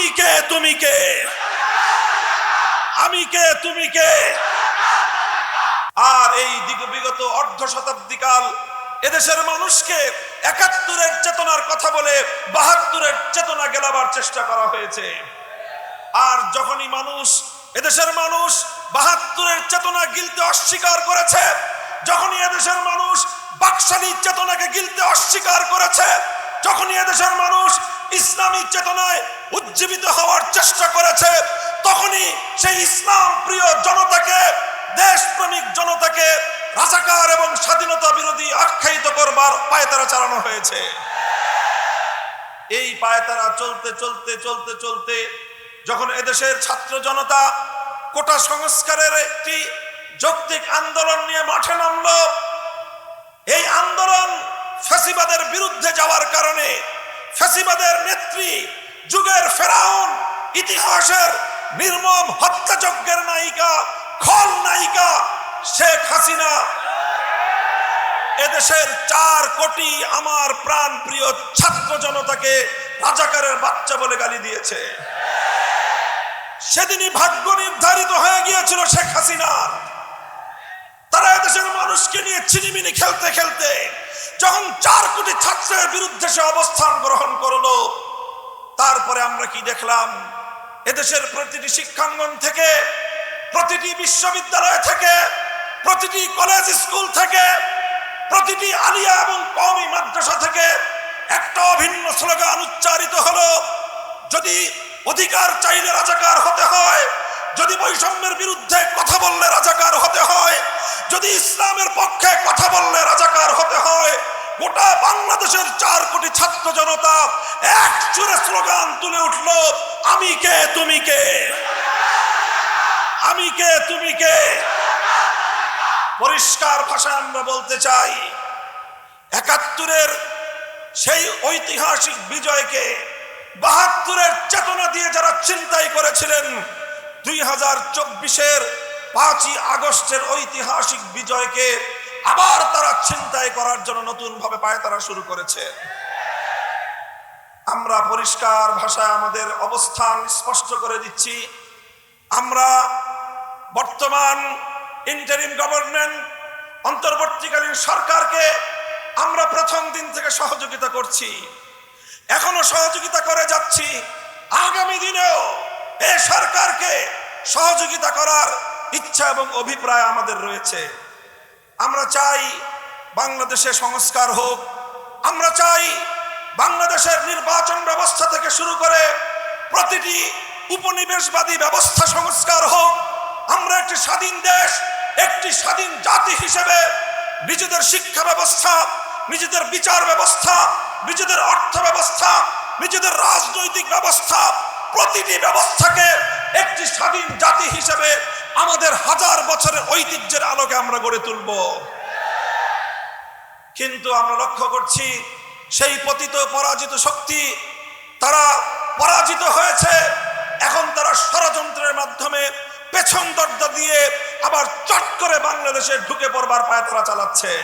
আমি কে? তুমি কে? আমি কে? তুমি কে? আর এই দিগ বিগত অর্ধ শতাব্দীকাল এদেশের মানুষকে একাত্তরের চেতনার কথা বলে বাহাত্তরের চেতনা গেলাবার চেষ্টা করা হয়েছে। আর যখনই মানুষ, এদেশের মানুষ বাহাত্তরের চেতনা গিলতে অস্বীকার করেছে, যখনই এদেশের মানুষ বাকশালী চেতনাকে গিলতে অস্বীকার করেছে, যখনই এদেশের মানুষ ইসলামী চেতনায় উজ্জীবিত হওয়ার চেষ্টা করেছে, তখনই সেই ইসলাম প্রিয় জনতাকে, দেশপ্রেমিক জনতাকে রাজাকার এবং স্বাধীনতা বিরোধী আখ্যায়িত করবার পায়তারা চালানো হয়েছে। এই পায়তারা চলতে চলতে চলতে চলতে যখন এদেশের ছাত্র জনতা কোটা সংস্কারের একটি যৌক্তিক আন্দোলন নিয়ে মাঠে নামল, এই আন্দোলন ফ্যাসিবাদের বিরুদ্ধে যাওয়ার কারণে ফ্যাসিবাদের নেত্রী যুগের ফেরাউন, ইতিহাসের নির্মম হত্যাযজ্ঞের নায়িকা, খল নায়িকা শেখ হাসিনা। এদেশের চার কোটি আমার প্রাণ প্রিয় ছাত্র জনতাকে রাজাকারের বাচ্চা বলে গালি দিয়েছে। সেদিনই ভাগ্য নির্ধারিত হয়ে গিয়েছিল শেখ হাসিনার তারা এদেশের মানুষকে নিয়ে চিনিমিনি খেলতে খেলতে যখন চার কোটি ছাত্রের বিরুদ্ধে সে অবস্থান গ্রহণ করল তারপরে আমরা কি দেখলাম? এদেশের প্রতিটি শিক্ষাঙ্গন থেকে, প্রতিটি বিশ্ববিদ্যালয় থেকে, প্রতিটি কলেজ স্কুল থেকে, প্রতিটি আলিয়া এবং কওমি মাদ্রাসা থেকে একটা অভিন্ন স্লোগান উচ্চারিত হলো, যদি অধিকার চাইলে রাজাকার হতে হয়, যদি বৈষম্যের বিরুদ্ধে কথা বললে রাজাকার হতে হয়, যদি ইসলামের পক্ষে কথা বললে রাজাকার গোটা বাংলাদেশের চার কোটি ছাত্র জনতা এক সুরে স্লোগান তুলে উঠল, আমি কে, তুমি কে? আমি কে, তুমি কে? পরিষ্কার ভাষায় আমরা বলতে চাই, একাত্তরের সেই ঐতিহাসিক বিজয়কে বাহাত্তরের চেতনা দিয়ে যারা চিন্তাই করেছিলেন, দুই হাজার চব্বিশের পাঁচই আগস্টের ঐতিহাসিক বিজয়কে আবার তারা চিন্তাই করার জন্য নতুন ভাবে পায়তারা শুরু করেছে। আমরা পরিষ্কার ভাষায় আমাদের অবস্থান স্পষ্ট করে দিচ্ছি। আমরা বর্তমান ইন্টারিম গভর্নমেন্ট অন্তর্বর্তীকালীন সরকারকে আমরা প্রথম দিন থেকে সহযোগিতা করছি। এখনও সহযোগিতা করে যাচ্ছি। আগামী দিনেও এই সরকারকে সহযোগিতা করার ইচ্ছা এবং অভিপ্রায় আমাদের রয়েছে। আমরা চাই বাংলাদেশে সংস্কার হোক। আমরা চাই বাংলাদেশের নির্বাচন ব্যবস্থা থেকে শুরু করে প্রতিটি উপনিবেশবাদী ব্যবস্থা সংস্কার হোক। আমরা একটি স্বাধীন দেশ, একটি স্বাধীন জাতি হিসেবে নিজেদের শিক্ষা ব্যবস্থা, নিজেদের বিচার ব্যবস্থা, নিজেদের অর্থ ব্যবস্থা, নিজেদের রাজনৈতিক ব্যবস্থা, প্রতিটি ব্যবস্থাকে একটি স্বাধীন জাতি আমাদের হাজার বছরের ঐতিহ্যের আলোকে আমরা গড়ে তুলব। কিন্তু আমরা লক্ষ্য করছি, সেই পতিত পরাজিত শক্তি, তারা পরাজিত হয়েছে। এখন তারা ষড়যন্ত্রের মাধ্যমে পেছন দরজা দিয়ে আবার চট করে বাংলাদেশে ঢুকে পড়বার পায় তারা চালাচ্ছে।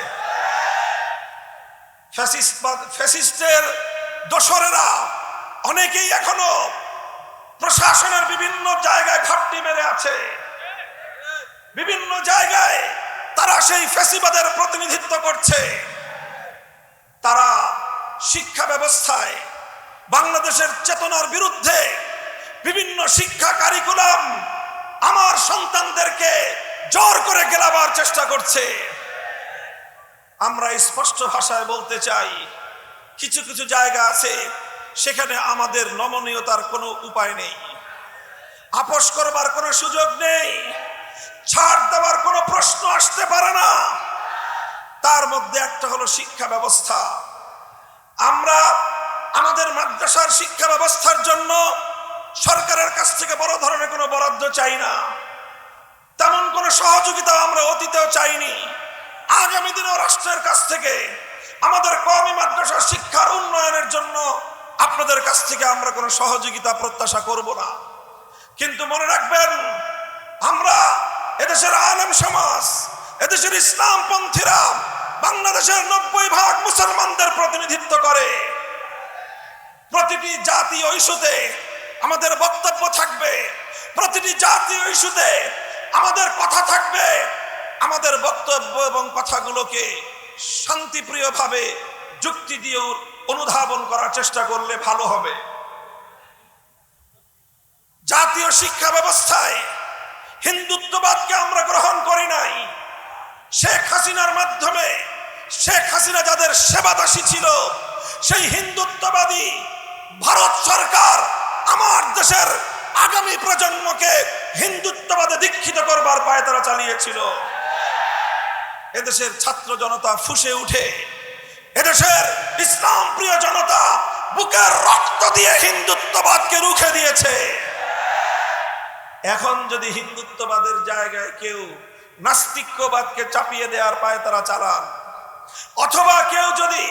ফ্যাসিস্ট- ফ্যাসিস্টের দোসরেরা অনেকেই এখনও প্রশাসনের বিভিন্ন জায়গায় ঘাপটি মেরে আছে। বিভিন্ন জায়গায় তারা সেই ফেসিবাদের প্রতিনিধিত্ব করছে। তারা শিক্ষা ব্যবস্থায় বাংলাদেশের চেতনার বিরুদ্ধে বিভিন্ন শিক্ষা কারিকুলাম আমার সন্তানদেরকে জোর করে গেলাবার চেষ্টা করছে। আমরা স্পষ্ট ভাষায় বলতে চাই, কিছু কিছু জায়গা আছে সেখানে আমাদের নমনীয়তার কোনো উপায় নেই। আপোষ করবার কোনো সুযোগ নেই। মধ্যে একটা হলো শিক্ষা ব্যবস্থা। আমরা আমাদের মাদ্রাসার শিক্ষা ব্যবস্থার জন্য সরকারের কাছ থেকে বড় ধরনের কোনো বরাদ্দ চাই না। তেমন কোনো সহযোগিতা আমরা অতীতেও চাইনি। আগামী দিনেও রাষ্ট্রের কাছ থেকে, আমাদের কওমি মাদ্রাসার শিক্ষার উন্নয়নের জন্য আপনাদের কাছ থেকে আমরা কোনো সহযোগিতা প্রত্যাশা করব না। কিন্তু মনে রাখবেন, আমরা এদেশের আলেম সমাজ, এদেশের ইসলামপন্থীরা বাংলাদেশের নব্বই ভাগ মুসলমানদের প্রতিনিধিত্ব করে। প্রতিটি জাতি ঐশতে আমাদের বক্তব্য থাকবে। প্রতিটি জাতীয় ইস্যুতে আমাদের কথা থাকবে। আমাদের বক্তব্য এবং কথাগুলোকে শান্তিপ্রিয়ভাবে যুক্তি দিয়ে অনুধাবন করার চেষ্টা করলে ভালো হবে। জাতীয় শিক্ষা ব্যবস্থায় হিন্দুত্ববাদকে আমরা গ্রহণ করি নাই। শেখ হাসিনার মাধ্যমে হাসিনা যাদের সেবাদাসী ছিল, সেই হিন্দুত্ববাদী ভারত সরকার আমার দেশের আগামী প্রজন্মকে হিন্দুত্ববাদে দীক্ষিত করবার পায়ে তারা চালিয়েছিল। এদেশের ছাত্র জনতা ফুসে উঠে, এদেশের ইসলাম প্রিয় জনতা বুকের রক্ত দিয়ে হিন্দুত্ববাদকে রুখে দিয়েছে। এখন যদি হিন্দুত্ববাদের জায়গায় কেউ নাস্তিক্যবাদকে চাপিয়ে দেওয়ার পায়ে তারা চালান অথবা কেউ যদি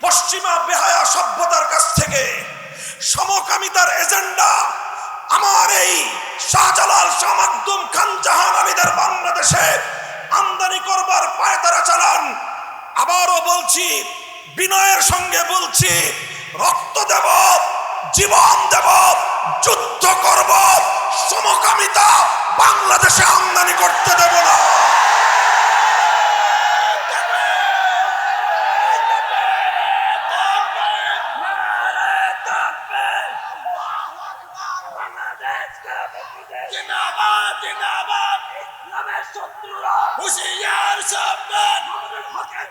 পশ্চিমা বেহায়া সভ্যতার কাছ থেকে সমকামিতার এজেন্ডা আমার এই শাহজালাল শামাকদুম খান জাহান আমিদের বাংলাদেশে আমদানি করবার পায়ে তারা চালান, আবারও বলছি, বিনয়ের সঙ্গে বলছি, রক্ত দেব, জীবন দেব, যুদ্ধ করব, সমকামিতা বাংলাদেশে আমদানি করতে দেব না।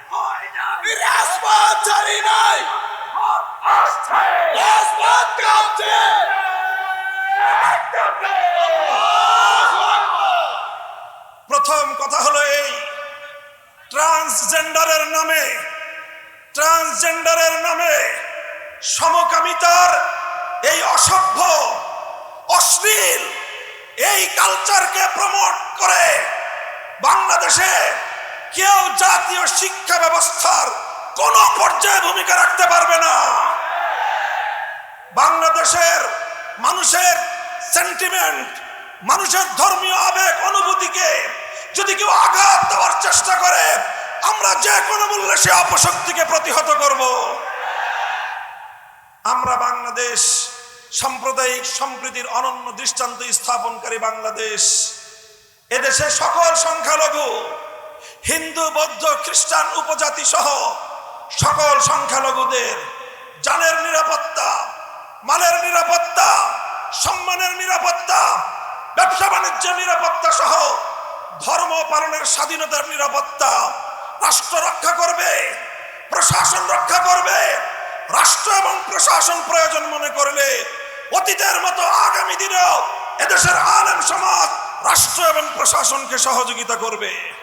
ভয় নাই রাজপথ নাই রাজপথ কাঁপছে প্রথম কথা হলো এই ট্রান্সজেন্ডারের নামে ট্রান্সজেন্ডারের নামে সমকামিতার এই অসভ্য, অশ্লীল এই কালচারকে প্রমোট করে বাংলাদেশে কেউ জাতীয় শিক্ষা ব্যবস্থার কোন পর্যায়ে ভূমিকা রাখতে পারবে না। বাংলাদেশের মানুষের সেন্টিমেন্ট মানুষের ধর্মীয় আবেগ, অনুভূতিকে যদি কেউ আঘাত দেওয়ার চেষ্টা করে, আমরা যে কোনো মূল্যে সে অপশক্তিকে প্রতিহত করব। আমরা বাংলাদেশ সাম্প্রদায়িক সম্প্রীতির অনন্য দৃষ্টান্ত স্থাপনকারী বাংলাদেশ। এদেশে সকল সংখ্যালঘু, হিন্দু, বৌদ্ধ, খ্রিস্টান, উপজাতি সহ সকল সংখ্যালঘুদের জানের নিরাপত্তা, মালের নিরাপত্তা, সম্মানের নিরাপত্তা, ব্যবসা বাণিজ্যের নিরাপত্তা সহ ধর্ম পালনের স্বাধীনতার নিরাপত্তা রাষ্ট্র রক্ষা করবে, প্রশাসন রক্ষা করবে, রাষ্ট্র এবং প্রশাসন প্রয়োজন মনে করলে অতীতের মতো আগামী দিনেও এদেশের আলেম সমাজ রাষ্ট্র এবং প্রশাসনকে সহযোগিতা করবে।